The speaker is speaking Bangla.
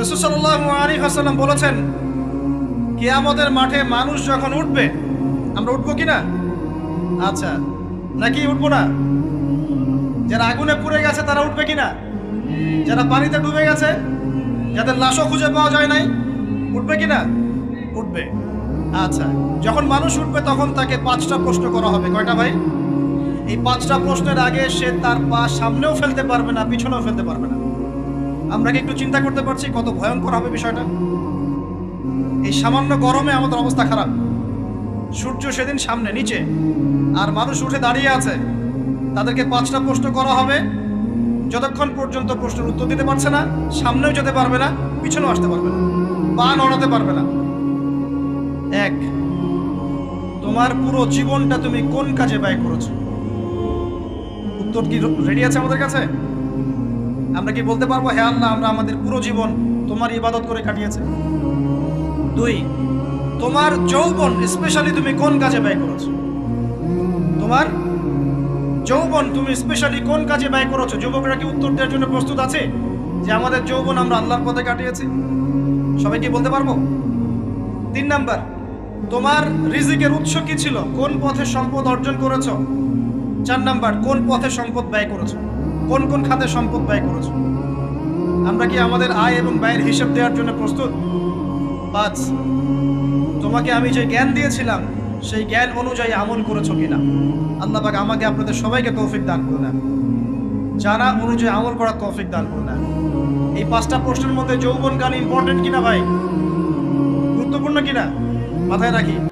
রসুসাল্লাহ আলী হাসাল্লাম বলেছেন, কেয়ামতের মাঠে মানুষ যখন উঠবে, আমরা উঠবো কি না আচ্ছা নাকি উঠবো না? যারা আগুনে পুড়ে গেছে তারা উঠবে কি না যারা পানিতে ডুবে গেছে, যাদের লাশও খুঁজে পাওয়া যায় নাই, উঠবে কি না উঠবে। আচ্ছা যখন মানুষ উঠবে তখন তাকে পাঁচটা প্রশ্ন করা হবে। কয়টা ভাই? এই পাঁচটা প্রশ্নের আগে সে তার পা সামনেও ফেলতে পারবে না, পিছনেও ফেলতে পারবে না। আমরা কি একটু চিন্তা করতে পারছি কত ভয়ঙ্কর হবে বিষয়টা। এই সামান্য গরমে আমাদের অবস্থা খারাপ। সূর্য সেদিন সামনে, নিচে। আর মানুষ উঠে দাঁড়িয়ে আছে। তাদেরকে পাঁচটা প্রশ্ন করা হবে। যতক্ষণ পর্যন্ত প্রশ্নের উত্তর দিতে পারছে না, সামনেও যেতে পারবে না, পিছনেও আসতে পারবে না, পা নড়াতে পারবে না। এক, তোমার পুরো জীবনটা তুমি কোন কাজে ব্যয় করেছ? উত্তর কি রেডি আছে আমাদের কাছে? আমরা কি বলতে পারব হ্যাঁ আল্লাহ, আমরা আমাদের পুরো জীবন তোমার ইবাদত করে কাটিয়েছে? দুই, তোমার যৌবন স্পেশালি তুমি কোন কাজে ব্যয় করেছ? তোমার যৌবন তুমি স্পেশালি কোন কাজে ব্যয় করেছ? যুবকরা কি উত্তর দেওয়ার জন্য প্রস্তুত আছে যে আমাদের যৌবন আমরা আল্লাহর পথে কাটিয়েছি? সবাই কি বলতে পারব? তিন নাম্বার, তোমার রিজিকের উৎস কি ছিল? কোন পথে সম্পদ অর্জন করেছ? চার নাম্বার, কোন পথে সম্পদ ব্যয় করেছ? কোন কোন খাতে সম্পদ ব্যয় করেছ? আমরা কি আমাদের আয় এবং ব্যয়ের হিসাব দেওয়ার জন্য প্রস্তুত? পাঁচ, তোমাকে আমি যে জ্ঞান দিয়েছিলাম, সেই জ্ঞান অনুযায়ী আমল করেছ কিনা? আল্লাহ পাক আমাকে আপনাদের সবাইকে তৌফিক দান করুন। জানা অনুযায়ী আমল করার তৌফিক দান করুন। এই পাঁচটা প্রশ্নের মধ্যে যৌবন গান ইম্পর্টেন্ট কিনা ভাই? গুরুত্বপূর্ণ কিনা? মাথায় রাখি।